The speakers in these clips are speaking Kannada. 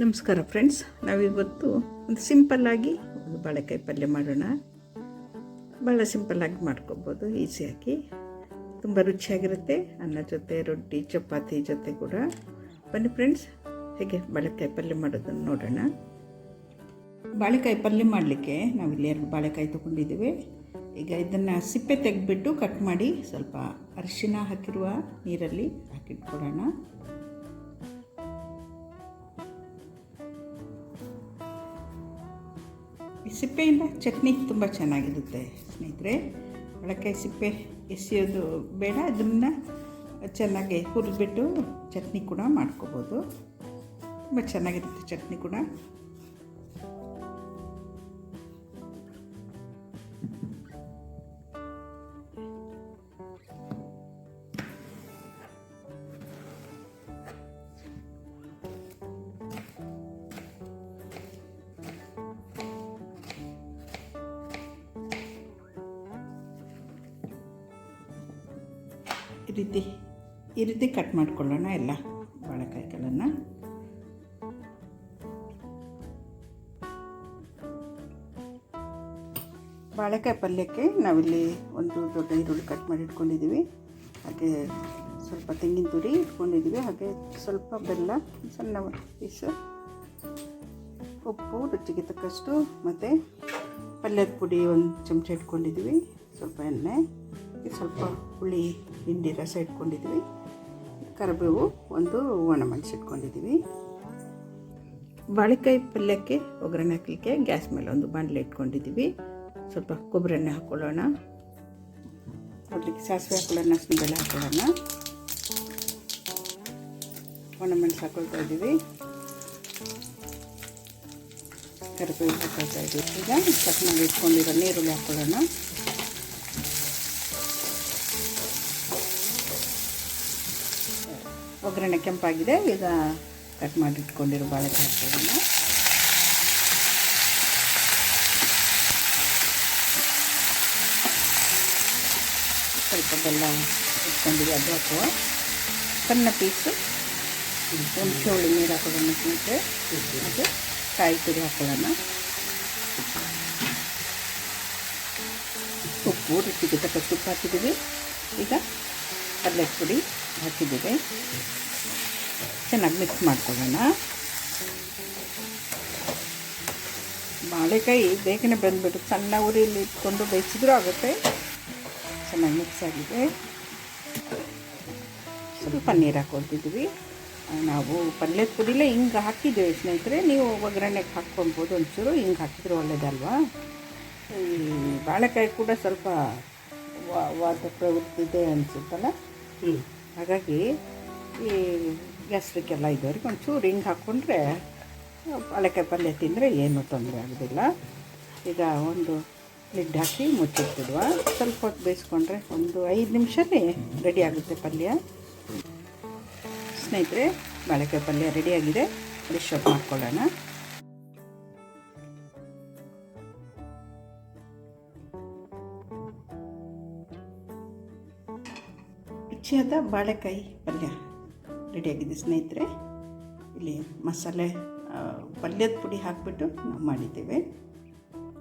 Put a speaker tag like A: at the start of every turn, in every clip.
A: ನಮಸ್ಕಾರ ಫ್ರೆಂಡ್ಸ್, ನಾವಿವತ್ತು ಒಂದು ಸಿಂಪಲ್ಲಾಗಿ ಒಂದು ಬಾಳೆಕಾಯಿ ಪಲ್ಯ ಮಾಡೋಣ. ಭಾಳ ಸಿಂಪಲ್ಲಾಗಿ ಮಾಡ್ಕೊಬೋದು ಈಸಿಯಾಗಿ ತುಂಬ ರುಚಿಯಾಗಿರುತ್ತೆ, ಅನ್ನ ಜೊತೆ, ರೊಟ್ಟಿ, ಚಪಾತಿ ಜೊತೆ ಕೂಡ. ಬನ್ನಿ ಫ್ರೆಂಡ್ಸ್, ಹೇಗೆ ಬಾಳೆಕಾಯಿ ಪಲ್ಯ ಮಾಡೋದನ್ನು ನೋಡೋಣ. ಬಾಳೆಕಾಯಿ ಪಲ್ಯ ಮಾಡಲಿಕ್ಕೆ ನಾವಿಲ್ಲಿ ಎರಡು ಬಾಳೆಕಾಯಿ ತೊಗೊಂಡಿದ್ದೀವಿ. ಈಗ ಇದನ್ನು ಸಿಪ್ಪೆ ತೆಗೆದ್ಬಿಟ್ಟು ಕಟ್ ಮಾಡಿ ಸ್ವಲ್ಪ ಅರಿಶಿನ ಹಾಕಿರುವ ನೀರಲ್ಲಿ ಹಾಕಿಟ್ಕೊಡೋಣ ಸಿಪ್ಪೆಯಿಂದ ಚಟ್ನಿ ತುಂಬ ಚೆನ್ನಾಗಿರುತ್ತೆ ಸ್ನೇಹಿತರೆ. ಬಳಕಾಯಿ ಸಿಪ್ಪೆ ಎಸೆಯೋದು ಬೇಡ, ಅದನ್ನು ಚೆನ್ನಾಗಿ ಹುರಿದ್ಬಿಟ್ಟು ಚಟ್ನಿ ಕೂಡ ಮಾಡ್ಕೋಬೋದು. ತುಂಬ ಚೆನ್ನಾಗಿರುತ್ತೆ ಚಟ್ನಿ ಕೂಡ. ರೀತಿ ಈ ರೀತಿ ಕಟ್ ಮಾಡಿಕೊಳ್ಳೋಣ ಎಲ್ಲ ಬಾಳೆಕಾಯಿಗಳನ್ನು. ಬಾಳೆಕಾಯಿ ಪಲ್ಯಕ್ಕೆ ನಾವಿಲ್ಲಿ ಒಂದು ದೊಡ್ಡ ಈರುಳ್ಳಿ ಕಟ್ ಮಾಡಿ ಇಟ್ಕೊಂಡಿದ್ದೀವಿ. ಹಾಗೆ ಸ್ವಲ್ಪ ತೆಂಗಿನ ತುರಿ ಇಟ್ಕೊಂಡಿದ್ದೀವಿ. ಹಾಗೆ ಸ್ವಲ್ಪ ಬೆಲ್ಲ, ಸಣ್ಣ ಪೀಸು ಉಪ್ಪು, ರುಚಿಗೆ ತಕ್ಕಷ್ಟು ಮತ್ತು ಪಲ್ಯದ ಪುಡಿ ಒಂದು ಚಮಚ ಇಟ್ಕೊಂಡಿದ್ದೀವಿ. ಸ್ವಲ್ಪ ಎಣ್ಣೆ. ಸ್ವಲ್ಪ ಹುಳಿ, ಹಿಂಡಿ ರಸ ಇಟ್ಕೊಂಡಿದ್ವಿ ಕರಿಬೇವು, ಒಂದು ಒಣಮೆಣಸು ಇಟ್ಕೊಂಡಿದ್ದೀವಿ. ಬಾಳೆಕಾಯಿ ಪಲ್ಯಕ್ಕೆ, ಒಗ್ಗರಣೆ ಹಾಕಲಿಕ್ಕೆ ಗ್ಯಾಸ್ ಮೇಲೆ ಒಂದು ಬಾಣಲೆ ಇಟ್ಕೊಂಡಿದ್ದೀವಿ. ಸ್ವಲ್ಪ ಕೊಬ್ಬರಿ ಎಣ್ಣೆ ಹಾಕ್ಕೊಳ್ಳೋಣ ಅದಕ್ಕೆ ಸಾಸಿವೆ ಹಾಕೊಳ್ಳೋಣ ಬೆಳೆ ಹಾಕೊಳ್ಳೋಣ. ಒಣಮೆಣಸು ಹಾಕೊಳ್ತಾ ಇದ್ದೀವಿ. ಕರಿಬೇವು ಹಾಕೊಳ್ತಾ ಇದ್ದೀವಿ. ಈಗ ಚಟ್ನಲ್ಲಿ ಇಟ್ಕೊಂಡಿರೋ ನೀರುಳ್ಳಿ ಹಾಕ್ಕೊಳ್ಳೋಣ ಒಗ್ಗರಣೆ ಕೆಂಪಾಗಿದೆ. ಈಗ ಕಟ್ ಮಾಡಿ ಇಟ್ಕೊಂಡಿರೋ ಬಾಳೆಕಾಯಿ ಸ್ವಲ್ಪ ಬೆಲ್ಲ ಇಟ್ಕೊಂಡಿವಿ ಅದು ಹಾಕುವ. ಸಣ್ಣ ಪೀಸು. ಹುಣಸೆಹುಳಿ ನೀರು ಹಾಕೋದನ್ನು ಮತ್ತೆ ಮತ್ತು ಕಾಯಿ ತುರಿ ಹಾಕೊಳ್ಳೋಣ. ಉಪ್ಪು, ರುಚಿಗೆ ತಕ್ಕ ಉಪ್ಪು ಹಾಕಿದ್ದೀವಿ. ಈಗ ಕಡಲೆ ಪುಡಿ ಹಾಕಿದ್ದೀವಿ. ಚೆನ್ನಾಗಿ ಮಿಕ್ಸ್ ಮಾಡ್ಕೊಳ್ಳೋಣ. ಬಾಳೆಕಾಯಿ ಬೇಗನೆ ಬಂದುಬಿಟ್ಟು ಸಣ್ಣ ಉರಿಯಲ್ಲಿ ಇಟ್ಕೊಂಡು ಬೇಯಿಸಿದ್ರೂ ಆಗುತ್ತೆ. ಚೆನ್ನಾಗಿ ಮಿಕ್ಸ್ ಆಗಿದೆ. ಸ್ವಲ್ಪ ನೀರು ಹಾಕ್ಕೊಳ್ತಿದ್ದೀವಿ. ನಾವು ಪಲ್ಯದ ಪುಡಿಲೇ ಹಿಂಗೆ ಹಾಕಿದ್ದೀವಿ ಸ್ನೇಹಿತರೆ. ನೀವು ಒಗ್ಗರಣೆಗೆ ಹಾಕ್ಕೊಬೋದು ಒಂಚೂರು. ಹಿಂಗೆ ಹಾಕಿದ್ರೆ ಒಳ್ಳೇದಲ್ವಾ? ಈ ಬಾಳೆಕಾಯಿ ಕೂಡ ಸ್ವಲ್ಪ ವಾತ ಪ್ರವೃತ್ತಿದೆ ಅನಿಸುತ್ತಲ್ಲ? ಹಾಗಾಗಿ ಈ ಗ್ಯಾಸ್ಟ್ರಿಕ್ಕೆಲ್ಲ ಇದ್ದವ್ರಿಗೆ ಒಂಚೂರು ಹಿಂಗೆ ಹಾಕ್ಕೊಂಡ್ರೆ ಅಳಕೆ ಪಲ್ಯ ತಿಂದರೆ ಏನೂ ತೊಂದರೆ ಆಗೋದಿಲ್ಲ. ಈಗ ಒಂದು ಲಿಡ್ ಹಾಕಿ ಮುಚ್ಚಿಡ್ತಿದ್ವ ಸ್ವಲ್ಪ ಹೊತ್ತು ಬೇಯಿಸ್ಕೊಂಡ್ರೆ ಒಂದು ಐದು ನಿಮಿಷನೇ ರೆಡಿ ಆಗುತ್ತೆ ಪಲ್ಯ. ಸ್ನೇಹಿತರೆ, ಬಾಳೆಕಾಯಿ ಪಲ್ಯ ರೆಡಿಯಾಗಿದೆ ಡಿಶ್ ಅಪ್ ಮಾಡ್ಕೊಳ್ಳೋಣ. ರುಚಿಯಾದ ಬಾಳೆಕಾಯಿ ಪಲ್ಯ ರೆಡಿಯಾಗಿದೆ ಸ್ನೇಹಿತರೆ. ಇಲ್ಲಿ ಮಸಾಲೆ ಪಲ್ಯದ ಪುಡಿ ಹಾಕಿಬಿಟ್ಟು ನಾವು ಮಾಡಿದ್ದೇವೆ.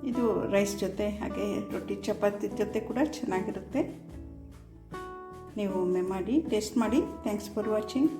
A: ಇದು ರೈಸ್ ಜೊತೆ, ಹಾಗೆ ರೊಟ್ಟಿ, ಚಪಾತಿ ಜೊತೆ ಕೂಡ ಚೆನ್ನಾಗಿರುತ್ತೆ. ನೀವು ಒಮ್ಮೆ ಮಾಡಿ, ಟೇಸ್ಟ್ ಮಾಡಿ. Thanks for watching